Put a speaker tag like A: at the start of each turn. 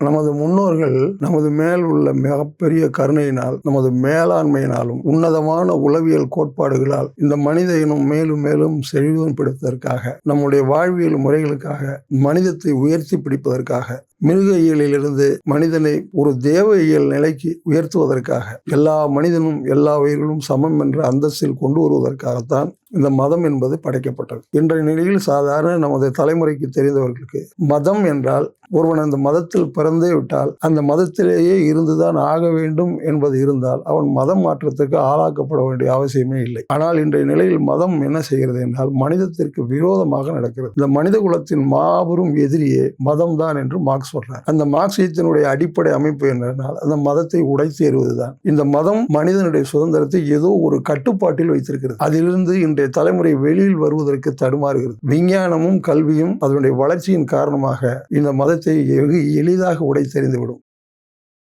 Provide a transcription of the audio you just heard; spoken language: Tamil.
A: நமது முன்னோர்கள் நமது மேல் உள்ள மிகப்பெரிய கருணையினால் நமது மேலாண்மையினாலும் உன்னதமான உளவியல் கோட்பாடுகளால் இந்த மனித இனம் மேலும் மேலும் செழிவன் பிடிப்பதற்காக நம்முடைய வாழ்வியல் முறைகளுக்காக மனிதத்தை உயர்த்தி பிடிப்பதற்காக மிருக இயலிலிருந்து மனிதனை ஒரு தேவ இயல் நிலைக்கு உயர்த்துவதற்காக எல்லா மனிதனும் எல்லா உயிர்களும் சமம் என்ற அந்தஸ்தில் கொண்டு வருவதற்காகத்தான் இந்த மதம் என்பது படைக்கப்பட்டது. இன்றைய நிலையில் சாதாரண நமது தலைமுறைக்கு தெரிந்தவர்களுக்கு மதம் என்றால் ஒருவன் அந்த மதத்தில் பிறந்தே விட்டால் அந்த மதத்திலேயே இருந்துதான் ஆக வேண்டும் என்பது இருந்தால் அவன் மதம் மாற்றத்துக்கு ஆளாக்கப்பட வேண்டிய அவசியமே இல்லை. ஆனால் இன்றைய நிலையில் மதம் என்ன செய்கிறது என்றால் மனிதத்திற்கு விரோதமாக நடக்கிறது. இந்த மனித குலத்தின் மாபெரும் எதிரியே மதம் தான் என்று மார்க்ஸ் சொல்றார் அந்த மார்க்சியத்தினுடைய அடிப்படை அமைப்பு என்னென்னால் அந்த மதத்தை உடைத்து எறிவதுதான் இந்த மதம் மனிதனுடைய சுதந்திரத்தை ஏதோ ஒரு கட்டுப்பாட்டில் வைத்திருக்கிறது. அதிலிருந்து இன்றைய தலைமுறை வெளியில் வருவதற்கு தடுமாறுகிறது. விஞ்ஞானமும் கல்வியும் அதனுடைய வளர்ச்சியின் காரணமாக இந்த மதத்தை வெகு எளிதாக உடைத்தெறிந்துவிடும்.